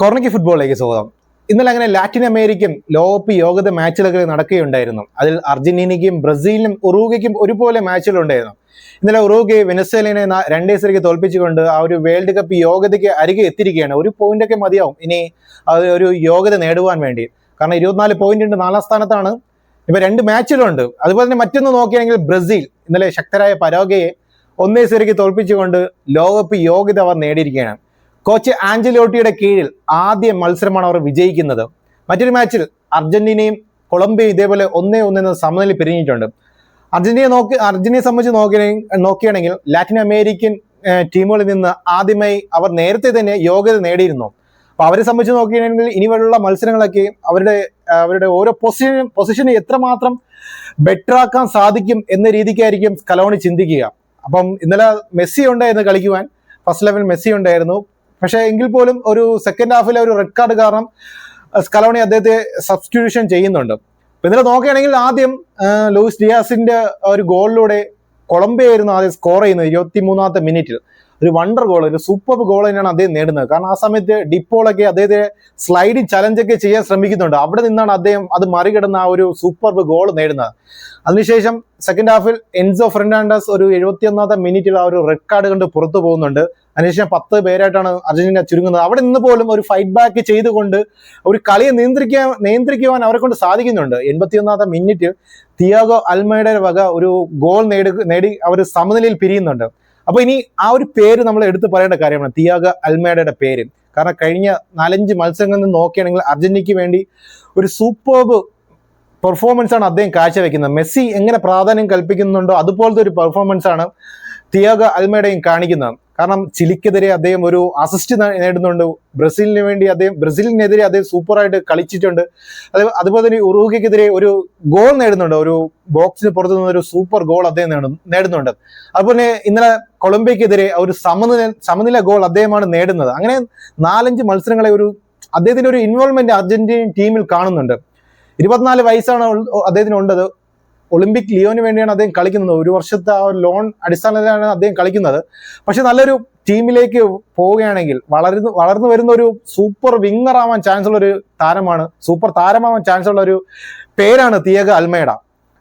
കൊറോണയ്ക്ക് ഫുട്ബോളിലേക്ക് സ്വാഗതം. ഇന്നലെ അങ്ങനെ ലാറ്റിൻ അമേരിക്കൻ ലോകകപ്പ് യോഗ്യത മാച്ചുകളൊക്കെ നടക്കുകയുണ്ടായിരുന്നു. അതിൽ അർജന്റീനയ്ക്കും ബ്രസീലിനും ഉറൂഗയ്ക്കും ഒരുപോലെ മാച്ചുകളുണ്ടായിരുന്നു. ഇന്നലെ ഉറൂഗെ വെനസ്വേലിനെ രണ്ടേ സെറിക്ക് തോൽപ്പിച്ചുകൊണ്ട് ആ ഒരു വേൾഡ് കപ്പ് യോഗ്യതയ്ക്ക് അരികെ എത്തിയിരിക്കുകയാണ്. ഒരു പോയിന്റൊക്കെ മതിയാവും ഇനി ഒരു യോഗ്യത നേടുവാൻ വേണ്ടി. കാരണം ഇരുപത്തിനാല് പോയിന്റ് ഉണ്ട് നാലാം സ്ഥാനത്താണ്. ഇപ്പൊ രണ്ട് മാച്ചുകളുണ്ട്. അതുപോലെ തന്നെ മറ്റൊന്ന് നോക്കുകയാണെങ്കിൽ ബ്രസീൽ. ഇന്നലെ ശക്തരായ പരോഗയെ ഒന്നേ സെറിക്ക് തോൽപ്പിച്ചുകൊണ്ട് ലോകകപ്പ് യോഗ്യത അവർ നേടിയിരിക്കുകയാണ്. കോച്ച് ആഞ്ചലോട്ടിയുടെ കീഴിൽ ആദ്യ മത്സരമാണ് അവർ വിജയിക്കുന്നത്. മറ്റൊരു മാച്ചിൽ അർജന്റീനയും കൊളംബിയയും ഇതേപോലെ ഒന്നേ ഒന്നെന്ന് സമനില പിരിഞ്ഞിട്ടുണ്ട്. അർജന്റീന നോക്കി അർജന്റീനയെ സംബന്ധിച്ച് നോക്കി നോക്കുകയാണെങ്കിൽ ലാറ്റിൻ അമേരിക്കൻ ടീമുകളിൽ നിന്ന് ആദ്യമായി അവർ നേരത്തെ തന്നെ യോഗ്യത നേടിയിരുന്നു. അപ്പൊ അവരെ സംബന്ധിച്ച് നോക്കുകയാണെങ്കിൽ ഇനിയുള്ള മത്സരങ്ങളൊക്കെ അവരുടെ അവരുടെ ഓരോ പൊസിഷൻ പൊസിഷനെ എത്രമാത്രം ബെറ്റർ ആക്കാൻ സാധിക്കും എന്ന രീതിക്കായിരിക്കും സ്കലോണി ചിന്തിക്കുക. അപ്പം ഇന്നലെ മെസ്സി ഉണ്ടായിരുന്നു കളിക്കുവാൻ. ഫസ്റ്റ് ലെവൽ മെസ്സി ഉണ്ടായിരുന്നു. പക്ഷേ എങ്കിൽ പോലും ഒരു സെക്കൻഡ് ഹാഫിലെ ഒരു റെഡ് കാർഡ് കാരണം സ്കലോണി അദ്ദേഹത്തെ സബ്സ്റ്റിറ്റ്യൂഷൻ ചെയ്യുന്നുണ്ട്. അപ്പൊ ഇന്നലെ നോക്കുകയാണെങ്കിൽ ആദ്യം ലൂയിസ് ഡിയാസിന്റെ ഒരു ഗോളിലൂടെ കൊളംബിയ ആയിരുന്നു ആദ്യം സ്കോർ ചെയ്യുന്നത് ഇരുപത്തി മൂന്നാമത്തെ മിനിറ്റിൽ ഒരു വണ്ടർ ഗോൾ ഒരു സൂപ്പർ ഗോൾ തന്നെയാണ് അദ്ദേഹം നേടുന്നത്. കാരണം ആ സമയത്ത് ഡിപ്പോളൊക്കെ അദ്ദേഹത്തെ സ്ലൈഡിങ് ചലഞ്ച് ഒക്കെ ചെയ്യാൻ ശ്രമിക്കുന്നുണ്ട്. അവിടെ നിന്നാണ് അദ്ദേഹം അത് മറികടന്ന ആ ഒരു സൂപ്പർ ഗോൾ നേടുന്നത്. അതിനുശേഷം സെക്കൻഡ് ഹാഫിൽ എൻസോ ഫെർണാണ്ടസ് ഒരു എഴുപത്തിയൊന്നാമത്തെ മിനിറ്റിൽ ആ ഒരു റെഡ് കണ്ട് പുറത്തു പോകുന്നുണ്ട്. അതിനുശേഷം പത്ത് പേരായിട്ടാണ് അർജന്റീന ചുരുങ്ങുന്നത്. അവിടെ നിന്ന് പോലും ഒരു ഫൈറ്റ് ബാക്ക് ചെയ്തുകൊണ്ട് ഒരു കളിയെ നിയന്ത്രിക്കാൻ നിയന്ത്രിക്കുവാൻ അവരെ കൊണ്ട് സാധിക്കുന്നുണ്ട്. എൺപത്തിയൊന്നാമത്തെ മിനിറ്റ് തിയാഗോ അൽമയുടെ വക ഒരു ഗോൾ നേടി നേടി അവർ സമനിലയിൽ പിരിയുന്നുണ്ട്. അപ്പൊ ഇനി ആ ഒരു പേര് നമ്മൾ എടുത്തു പറയേണ്ട കാര്യമാണ് തിയാഗ അൽമേഡയുടെ പേര്. കാരണം കഴിഞ്ഞ നാലഞ്ച് മത്സരങ്ങളിൽ നിന്ന് നോക്കുകയാണെങ്കിൽ അർജന്റീനയ്ക്ക് വേണ്ടി ഒരു സൂപ്പർബ് പെർഫോമൻസ് ആണ് അദ്ദേഹം കാഴ്ചവെക്കുന്നത്. മെസ്സി എങ്ങനെ പ്രാധാന്യം കൽപ്പിക്കുന്നുണ്ടോ അതുപോലത്തെ ഒരു പെർഫോമൻസ് ആണ് തിയാഗ അൽമേഡയും കാണിക്കുന്നത്. കാരണം ചിലിക്കെതിരെ അദ്ദേഹം ഒരു അസിസ്റ്റ് നേടുന്നുണ്ട്. ബ്രസീലിന് വേണ്ടി അദ്ദേഹം ബ്രസീലിനെതിരെ അദ്ദേഹം സൂപ്പറായിട്ട് കളിച്ചിട്ടുണ്ട്. അത് അതുപോലെ തന്നെ ഉറുഗയ്ക്കെതിരെ ഒരു ഗോൾ നേടുന്നുണ്ട്. ഒരു ബോക്സിന് പുറത്തു നിന്ന് ഒരു സൂപ്പർ ഗോൾ അദ്ദേഹം നേടും നേടുന്നുണ്ട്. അതുപോലെ ഇന്നലെ കൊളംബിയക്കെതിരെ ഒരു സമനില സമനില ഗോൾ അദ്ദേഹമാണ് നേടുന്നത്. അങ്ങനെ നാലഞ്ച് മത്സരങ്ങളെ ഒരു അദ്ദേഹത്തിന്റെ ഒരു ഇൻവോൾവ്മെന്റ് അർജന്റീൻ ടീമിൽ കാണുന്നുണ്ട്. ഇരുപത്തിനാല് വയസ്സാണ് അദ്ദേഹത്തിന് ഉണ്ടത് ഒളിമ്പിക് ലിയോന് വേണ്ടിയാണ് അദ്ദേഹം കളിക്കുന്നത്. ഒരു വർഷത്തെ ആ ഒരു ലോൺ അടിസ്ഥാനത്തിലാണ് അദ്ദേഹം കളിക്കുന്നത്. പക്ഷെ നല്ലൊരു ടീമിലേക്ക് പോവുകയാണെങ്കിൽ വളർന്നു വളർന്നു വരുന്ന ഒരു സൂപ്പർ വിങ്ങർ ആവാൻ ചാൻസ് ഉള്ള ഒരു താരമാണ് സൂപ്പർ താരമാവാൻ ചാൻസ് ഉള്ള ഒരു പേരാണ് തിയഗ അൽമേഡ.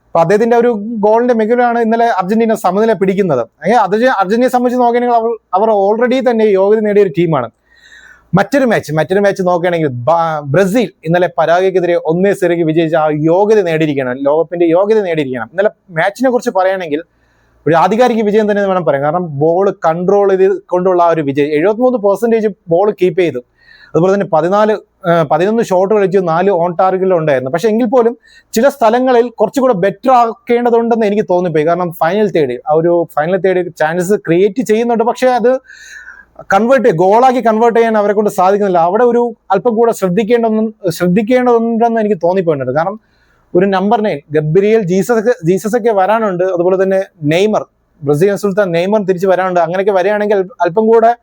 അപ്പൊ അദ്ദേഹത്തിന്റെ ഒരു ഗോളിന്റെ മികവിലാണ് ഇന്നലെ അർജന്റീന സമനില പിടിക്കുന്നത്. അർജന്റീനയെ സംബന്ധിച്ച് നോക്കുകയാണെങ്കിൽ അവർ അവർ ഓൾറെഡി തന്നെ യോഗ്യത നേടിയ ഒരു ടീമാണ് മറ്റൊരു മാച്ച് മറ്റൊരു മാച്ച് നോക്കുകയാണെങ്കിൽ ബ്രസീൽ ഇന്നലെ പരാഗയ്ക്കെതിരെ ഒന്നേ സെറിക്ക് വിജയിച്ച ആ യോഗ്യത നേടിയിരിക്കണം. ലോകകപ്പിന്റെ യോഗ്യത നേടിയിരിക്കണം. ഇന്നലെ മാച്ചിനെ കുറിച്ച് പറയുകയാണെങ്കിൽ ഒരു ആധികാരിക വിജയം തന്നെ വേണം പറയാം കാരണം ബോൾ കൺട്രോൾ ചെയ്ത് കൊണ്ടുള്ള ആ ഒരു വിജയം. എഴുപത്തിമൂന്ന് പെർസെന്റേജ് ബോൾ കീപ്പ് ചെയ്തു. അതുപോലെ തന്നെ പതിനാല് പതിനൊന്ന് ഷോട്ട് കളിച്ചു നാല് ഓൺ ടാർഗറ്റിൽ ഉണ്ടായിരുന്നു. പക്ഷെ എങ്കിൽ പോലും ചില സ്ഥലങ്ങളിൽ കുറച്ചുകൂടെ ബെറ്റർ ആക്കേണ്ടതുണ്ടെന്ന് എനിക്ക് തോന്നിപ്പോയി. കാരണം ഫൈനൽ തേർഡ് ആ ഒരു ഫൈനൽ തേർഡ് ചാൻസസ് ക്രിയേറ്റ് ചെയ്യുന്നുണ്ട്. പക്ഷേ അത് കൺവേർട്ട് ഗോളാക്കി കൺവേർട്ട് ചെയ്യാൻ അവരെ കൊണ്ട് സാധിക്കുന്നില്ല. അവിടെ ഒരു അല്പം കൂടെ ശ്രദ്ധിക്കേണ്ടതൊന്നും ശ്രദ്ധിക്കേണ്ടതുണ്ടെന്ന് എനിക്ക് തോന്നിപ്പോയിട്ടുണ്ട്. കാരണം ഒരു number nine Gabriel Jesus Jesus ഒക്കെ വരാനുണ്ട്. അതുപോലെ തന്നെ നെയ്മർ ബ്രസീൽ സുൽത്താൻ നെയ്മർ തിരിച്ച് വരാനുണ്ട്. അങ്ങനെയൊക്കെ വരികയാണെങ്കിൽ അല്പ- കൂടെ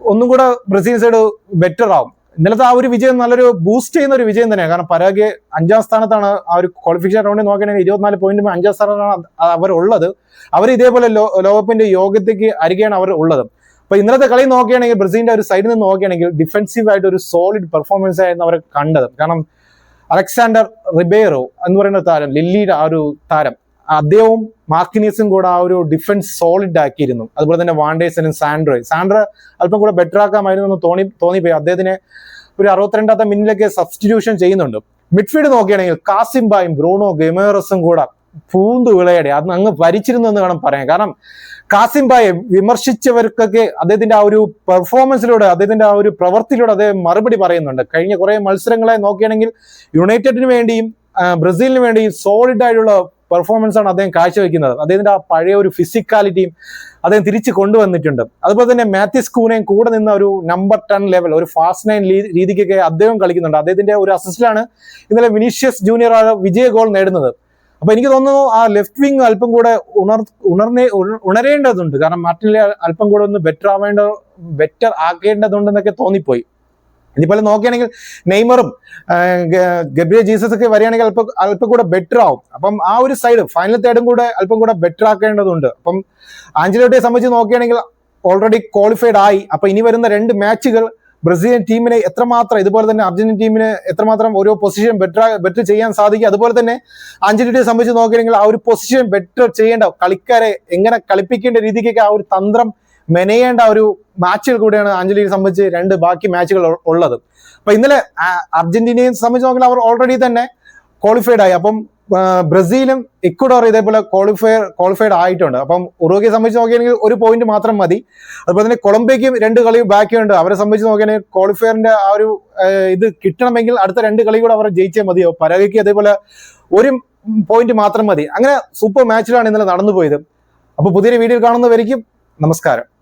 ഒന്നും കൂടെ ബ്രസീൽ സൈഡ് ബെറ്റർ ആവും. ഇന്നലത്തെ ആ ഒരു വിജയം നല്ലൊരു ബൂസ്റ്റ് ചെയ്യുന്ന ഒരു വിജയം തന്നെയാണ്. കാരണം പരാഗ് അഞ്ചാം സ്ഥാനത്താണ് ആ ഒരു ക്വാളിഫിക്കേഷൻ റൗണ്ടിൽ നോക്കുകയാണെങ്കിൽ ഇരുപത്തിനാല് പോയിന്റ് അഞ്ചാം സ്ഥാനത്താണ് അവർ ഉള്ളത് അവർ ഇതേപോലെ ലോകകപ്പിന്റെ യോഗ്യതയ്ക്ക് അരികെയാണ് അവർ ഉള്ളത്. അപ്പൊ ഇന്നലത്തെ കളി നോക്കുകയാണെങ്കിൽ ബ്രസീലിന്റെ ഒരു സൈഡിൽ നിന്ന് നോക്കുകയാണെങ്കിൽ ഡിഫൻസീവ് ആയിട്ട് ഒരു സോളിഡ് പെർഫോമൻസ് ആയിരുന്നു അവർ കണ്ടത്. കാരണം അലക്സാണ്ടർ റിബേറോ എന്ന് പറയുന്ന താരം ലില്ലിയുടെ ആ ഒരു താരം അദ്ദേഹവും മാർക്കിനീസും കൂടെ ആ ഒരു ഡിഫൻസ് സോളിഡ് ആക്കിയിരുന്നു. അതുപോലെ തന്നെ വാണ്ടേസനും സാൻഡ്രോയ്. സാൻഡ്ര അല്പം കൂടെ ബെറ്റർ ആക്കാമായിരുന്നു എന്ന് തോന്നി തോന്നിപ്പോയി. അദ്ദേഹത്തിനെ ഒരു അറുപത്തിരണ്ടാമത്തെ മിനിറ്റിലൊക്കെ സബ്സ്റ്റിറ്റ്യൂഷൻ ചെയ്യുന്നുണ്ട്. മിഡ്ഫീൽഡ് നോക്കുകയാണെങ്കിൽ കാസിംബായും ബ്രൂണോ ഗെമേറസും കൂടെ പൂന്തു വിളയടെ. അത് അങ്ങ് ഭരിച്ചിരുന്നു എന്ന് വേണം പറയാൻ. കാരണം കാസിം കാസിംബായെ വിമർശിച്ചവർക്കൊക്കെ അദ്ദേഹത്തിന്റെ ആ ഒരു പെർഫോമൻസിലൂടെ അദ്ദേഹത്തിന്റെ ആ ഒരു പ്രവൃത്തിയിലൂടെ അദ്ദേഹം മറുപടി പറയുന്നുണ്ട്. കഴിഞ്ഞ കുറെ മത്സരങ്ങളെ നോക്കുകയാണെങ്കിൽ യുണൈറ്റഡിന് വേണ്ടിയും ബ്രസീലിന് വേണ്ടിയും സോളിഡ് ആയിട്ടുള്ള പെർഫോമൻസ് ആണ് അദ്ദേഹം കാഴ്ചവെക്കുന്നത്. അദ്ദേഹത്തിന്റെ ആ പഴയ ഒരു ഫിസിക്കാലിറ്റിയും അദ്ദേഹം തിരിച്ചു കൊണ്ടുവന്നിട്ടുണ്ട്. അതുപോലെ തന്നെ മാത്യുസ് കൂനെയും കൂടെ നിന്ന ഒരു നമ്പർ ടെൻ ലെവൽ ഒരു ഫാസ്റ്റ് നൈൻ രീതിക്കൊക്കെ അദ്ദേഹം കളിക്കുന്നുണ്ട്. അദ്ദേഹത്തിന്റെ ഒരു അസിസ്റ്റിലാണ് ഇന്നലെ വിനീഷ്യസ് ജൂനിയർ വിജയ ഗോൾ നേടുന്നത്. അപ്പൊ എനിക്ക് തോന്നുന്നു ആ ലെഫ്റ്റ് വിങ് അല്പം കൂടെ ഉണർ ഉണർന്നേ ഉണ- ഉണരേണ്ടതുണ്ട്. കാരണം മാർട്ടിനെ അല്പം കൂടെ ഒന്ന് ബെറ്റർ ആവേണ്ട ബെറ്റർ ആക്കേണ്ടതുണ്ടെന്നൊക്കെ തോന്നിപ്പോയി. ഇനിയിപ്പോൾ നോക്കുകയാണെങ്കിൽ നെയ്മറും ഗബ്രിയ ജീസസ് ഒക്കെ വരികയാണെങ്കിൽ അല്പം അല്പം കൂടെ ബെറ്റർ ആവും. അപ്പം ആ ഒരു സൈഡ് ഫൈനൽ തേർഡും കൂടെ അല്പം കൂടെ ബെറ്റർ ആക്കേണ്ടതുണ്ട്. അപ്പം ആഞ്ചലോട്ടിയെ സംബന്ധിച്ച് നോക്കുകയാണെങ്കിൽ ഓൾറെഡി ക്വാളിഫൈഡ് ആയി. അപ്പൊ ഇനി വരുന്ന രണ്ട് മാച്ചുകൾ ബ്രസീലിയൻ ടീമിനെ എത്രമാത്രം ഇതുപോലെ തന്നെ അർജന്റീൻ ടീമിന് എത്രമാത്രം ഓരോ പൊസിഷൻ ബെറ്റർ ബെറ്റർ ചെയ്യാൻ സാധിക്കും. അതുപോലെ തന്നെ അർജന്റീനയെ സംബന്ധിച്ച് നോക്കുകയാണെങ്കിൽ ആ ഒരു പൊസിഷൻ ബെറ്റർ ചെയ്യേണ്ട കളിക്കാരെ എങ്ങനെ കളിപ്പിക്കേണ്ട രീതിക്കൊക്കെ ആ ഒരു തന്ത്രം മെനയേണ്ട ഒരു മാച്ചുകൾ കൂടിയാണ് അഞ്ജലിയെ സംബന്ധിച്ച് രണ്ട് ബാക്കി മാച്ചുകൾ ഉള്ളത്. അപ്പൊ ഇന്നലെ അർജന്റീനയെ സംബന്ധിച്ച് നോക്കിയാൽ അവർ ഓൾറെഡി തന്നെ ക്വാളിഫൈഡ് ആയി. അപ്പം ബ്രസീലും ഇക്വഡോർ ഇതേപോലെ ക്വാളിഫയർ ക്വാളിഫൈഡ് ആയിട്ടുണ്ട്. അപ്പം ഉറുഗയെ സംബന്ധിച്ച് നോക്കുകയാണെങ്കിൽ ഒരു പോയിന്റ് മാത്രം മതി. അതുപോലെ തന്നെ കൊളംബിയയ്ക്കും രണ്ട് കളി ബാക്കിയുണ്ട്. അവരെ സംബന്ധിച്ച് നോക്കുകയാണെങ്കിൽ ക്വാളിഫയറിന്റെ ആ ഒരു ഇത് കിട്ടണമെങ്കിൽ അടുത്ത രണ്ട് കളി കൂടെ അവർ ജയിച്ചേ മതിയോ പരാഗയ്ക്ക് അതേപോലെ ഒരു പോയിന്റ് മാത്രം മതി. അങ്ങനെ സൂപ്പർ മാച്ചിലാണ് ഇന്നലെ നടന്നു പോയത് അപ്പൊ പുതിയൊരു വീഡിയോ കാണുന്നവരിക്കും നമസ്കാരം.